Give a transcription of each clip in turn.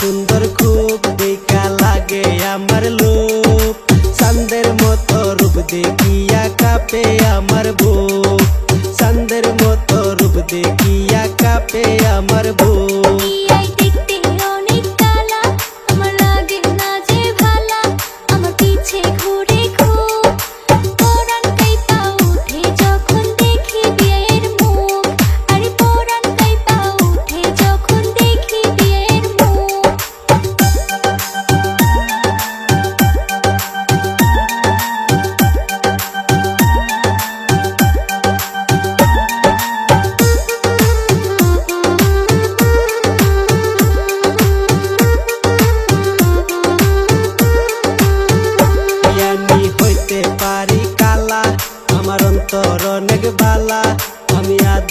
সুন্দর, খুব দেখা লাগে আমার লোক। চান্দের মতো রূপ দেখিয়া কাপে আমার বুক। চান্দের মতো দেখিয়া কাপে আমার বউ।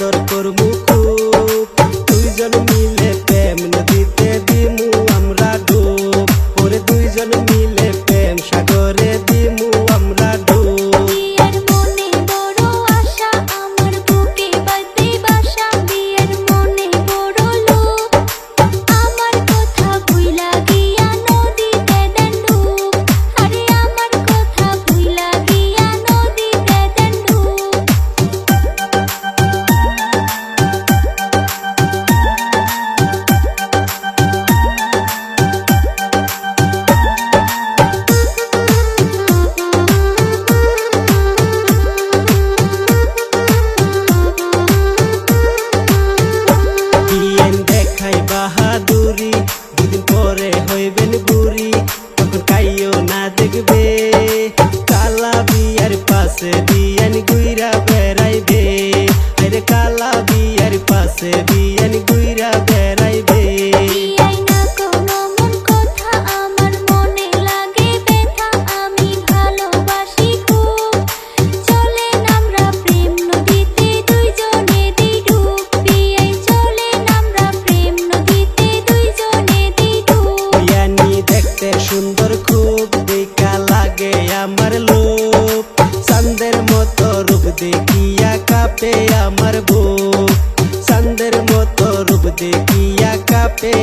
আদর করব তুই দুইজন মিল से दियन गुई দেখিয়া কাপে আমার বুক। চান্দের মতো রূপ দেখিয়া কাপে